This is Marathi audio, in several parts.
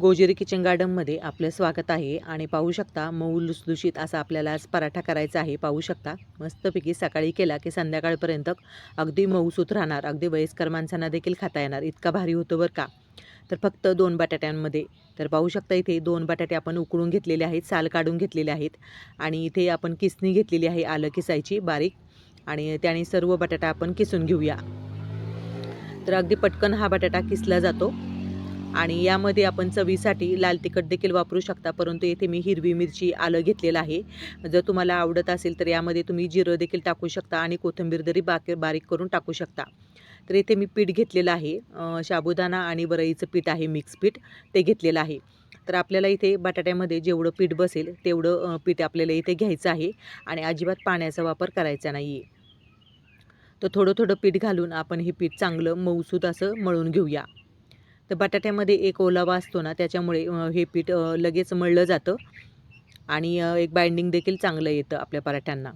गोजेरी किचन गार्डनमध्ये आपलं स्वागत आहे. आणि पाहू शकता मऊ लुसलुशीत असा आपल्याला आज पराठा करायचा आहे. पाहू शकता मस्तपैकी सकाळी केला की संध्याकाळपर्यंत अगदी मऊसूत राहणार. अगदी वयस्कर माणसांना देखील खाता येणार. इतका भारी होतो बरं का? तर फक्त दोन बटाट्यांमध्ये. तर पाहू शकता इथे दोन बटाटे आपण उकळून घेतलेले आहेत साल काढून घेतलेले आहेत. आणि इथे आपण किसणी घेतलेली आहे आलं किसायची बारीक. आणि त्याने सर्व बटाटा आपण किसून घेऊया. तर अगदी पटकन हा बटाटा किसला जातो. आणि यामध्ये आपण चवीसाठी लाल तिखट देखील वापरू शकता परंतु येथे मी हिरवी मिरची आलं घेतलेलं आहे. जर तुम्हाला आवडत असेल तर यामध्ये तुम्ही जिरं देखील टाकू शकता आणि कोथिंबीर जरी बाकी बारीक करून टाकू शकता. तर येथे मी पीठ घेतलेलं आहे. साबुदाणा आणि वरईचं पीठ आहे मिक्स पीठ ते घेतलेलं आहे. तर आपल्याला इथे बटाट्यामध्ये जेवढं पीठ बसेल तेवढं पीठ आपल्याला इथे घ्यायचं आहे आणि अजिबात पाण्याचा वापर करायचा नाही आहे तर थोडं थोडं पीठ घालून आपण हे पीठ चांगलं मऊसूद असं मळून घेऊया. तर बटाट्यामध्ये एक ओलावा असतो ना त्याच्यामुळे हे पीठ लगेच मळलं जातं. आणि एक बाइंडिंग देखील चांगलं येतं आपल्या पराठ्यांना.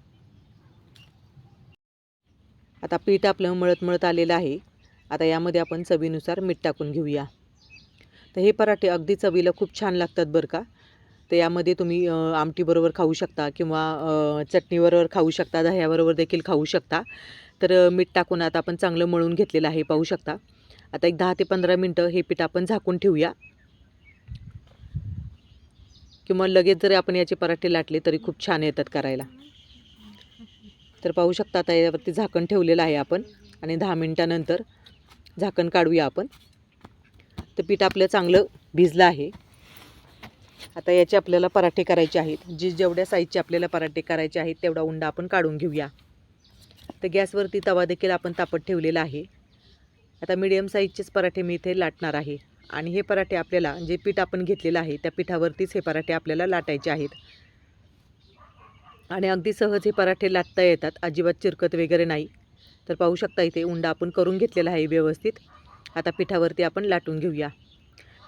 आता पीठ आपलं मळत मळत आलेलं आहे. आता यामध्ये आपण चवीनुसार मीठ टाकून घेऊया. तर हे पराठे अगदी चवीला खूप छान लागतात बरं का. तर यामध्ये तुम्ही आमटीबरोबर खाऊ शकता किंवा चटणीबरोबर खाऊ शकता दह्याबरोबर देखील खाऊ शकता. तर मीठ टाकून आता आपण चांगलं मळून घेतलेलं आहे पाहू शकता. आता एक दहा ते पंधरा मिनटं हे पीठ आपण झाकून ठेवूया. किंवा लगेच जरी आपण याचे पराठे लाटले तरी खूप छान येतात करायला. तर पाहू शकता आता यावरती झाकण ठेवलेलं आहे आपण आणि दहा मिनटानंतर झाकण काढूया आपण. तर पीठ आपलं चांगलं भिजलं आहे. आता याचे आपल्याला पराठे करायचे आहेत. जी जेवढ्या साईजचे आपल्याला पराठे करायचे आहेत तेवढा उंडा आपण काढून घेऊया. तर गॅसवरती तवा देखील आपण तापत ठेवलेला आहे. आता मीडियम साईजचेच पराठे मी इथे लाटणार आहे. आणि हे पराठे आपल्याला जे पीठ आपण घेतलेलं आहे त्या पिठावरतीच हे पराठे आपल्याला लाटायचे आहेत. आणि अगदी सहज हे पराठे लाटता येतात अजिबात चिरकत वगैरे नाही. तर पाहू शकता इथे उंडा आपण करून घेतलेला आहे व्यवस्थित. आता पिठावरती आपण लाटून घेऊया.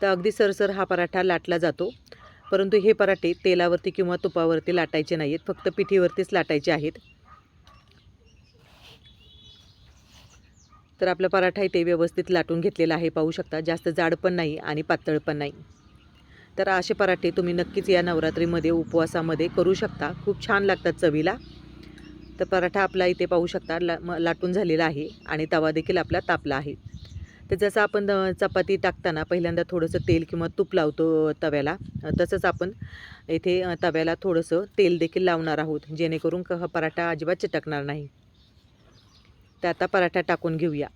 तर अगदी सरसर हा पराठा लाटला जातो. परंतु हे पराठे तेलावरती किंवा तुपावरती लाटायचे नाही आहेत फक्त पिठीवरतीच लाटायचे आहेत. तर आपला पराठा इथे व्यवस्थित लाटून घेतलेला आहे पाहू शकता. जास्त जाड पण नाही आणि पातळ पण नाही. तर असे पराठे तुम्ही नक्कीच या नवरात्रीमध्ये उपवासामध्ये करू शकता. खूप छान लागतात चवीला. तर पराठा आपला इथे पाहू शकता ला म- लाटून झालेला आहे आणि तवा देखील आपला तापला आहे. तर जसं आपण चपाती टाकताना पहिल्यांदा थोडंसं तेल किंवा तूप लावतो तव्याला तसंच आपण इथे तव्याला थोडंसं तेल देखील लावणार आहोत जेणेकरून क- हा पराठा अजिबात चिटकणार नाही. तर आता पराठा टाकून घेऊया.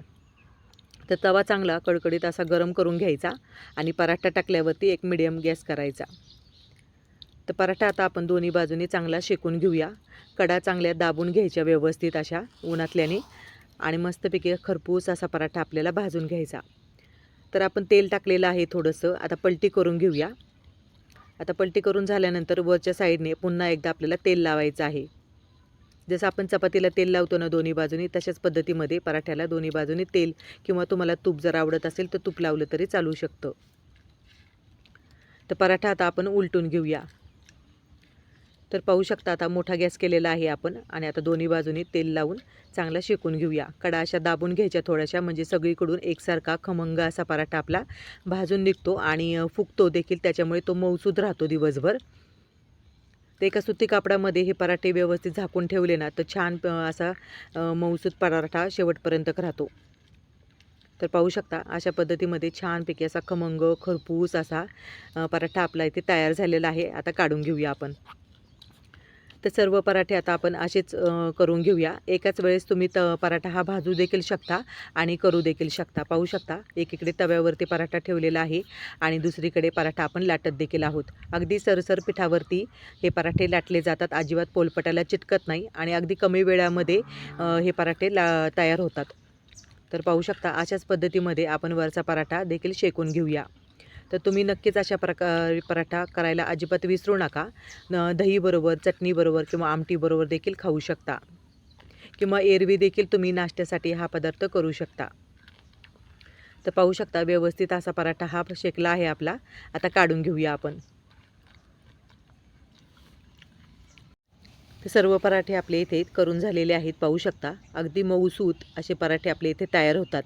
तर तवा चांगला कडकडीत असा गरम करून घ्यायचा आणि पराठा टाकल्यावरती एक मिडियम गॅस करायचा. तर पराठा आता आपण दोन्ही बाजूनी चांगला शेकून घेऊया. कडा चांगल्या दाबून घ्यायच्या व्यवस्थित अशा उन्हातल्याने आणि मस्तपैकी खरपूस असा पराठा आपल्याला भाजून घ्यायचा. तर आपण तेल टाकलेलं आहे थोडंसं. आता पलटी करून घेऊया. आता पलटी करून झाल्यानंतर वरच्या साईडने पुन्हा एकदा आपल्याला तेल लावायचं आहे. जसं आपण चपातीला तेल लावतो ना दोन्ही बाजूनी तशाच पद्धतीमध्ये पराठ्याला दोन्ही बाजूनी तेल किंवा तुम्हाला तूप जर आवडत असेल तर तूप लावलं तरी चालू शकतं. तर पराठा आता आपण उलटून घेऊया. तर पाहू शकता आता मोठा गॅस केलेला आहे आपण आणि आता दोन्ही बाजूनी तेल लावून चांगला शेकून घेऊया. कडा अशा दाबून घ्यायच्या थोड्याशा म्हणजे सगळीकडून एकसारखा खमंग असा पराठा आपला भाजून निघतो आणि फुगतो देखील त्याच्यामुळे तो मऊसूद राहतो दिवसभर. ते एका सुती कापडामध्ये हे पराठे व्यवस्थित झाकून ठेवले ना तर छान असा मऊसूत मऊसूद पराठा शेवटपर्यंत राहतो. तर पाहू शकता अशा पद्धतीमध्ये छानपैकी असा खमंग खरपूस असा पराठा आपला इथे तयार झालेला आहे. आता काढून घेऊया आपण. तर सर्व पराठे आता आपण असेच करून घेऊया. एकाच वेळेस तुम्ही त पराठा हा भाजू देखील शकता आणि करू देखील शकता. पाहू शकता एकीकडे तव्यावरती पराठा ठेवलेला आहे आणि दुसरीकडे पराठा आपण लाटत देखील आहोत. अगदी सरसर पिठावरती हे पराठे लाटले जातात. अजिबात पोलपटाला चिटकत नाही आणि अगदी कमी वेळामध्ये हे पराठे ला तयार होतात. तर पाहू शकता अशाच पद्धतीमध्ये आपण वरचा पराठा देखील शेकून घेऊया. तर तुम्ही नक्कीच अशा प्रकार पराठा करायला अजिबात विसरू नका. न दहीबरोबर चटणीबरोबर किंवा आमटीबरोबर देखील खाऊ शकता. किंवा एरवी देखील तुम्ही नाश्त्यासाठी हा पदार्थ करू शकता. तर पाहू शकता व्यवस्थित असा पराठा हा शेकला आहे आपला. आता काढून घेऊया आपण. सर्व पराठे आपले इथे करून झालेले आहेत पाहू शकता. अगदी मऊसूत असे पराठे आपले इथे तयार होतात.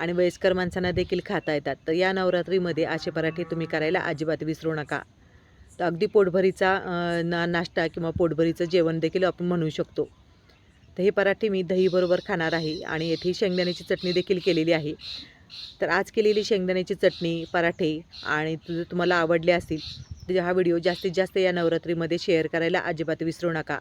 आणि वयस्कर माणसांना देखील खाता येतात. तर या नवरात्रीमध्ये असे पराठे तुम्ही करायला अजिबात विसरू नका. तर अगदी पोटभरीचा ना नाश्ता किंवा पोटभरीचं जेवण देखील आपण म्हणू शकतो. तर हे पराठे मी दहीबरोबर खाणार आहे आणि येथे शेंगदाण्याची चटणी देखील केलेली आहे. तर आज केलेली शेंगदाण्याची चटणी पराठे आणि तु तुम्हाला आवडले असतील तर हा व्हिडिओ जास्तीत जास्त या नवरात्रीमध्ये शेअर करायला अजिबात विसरू नका.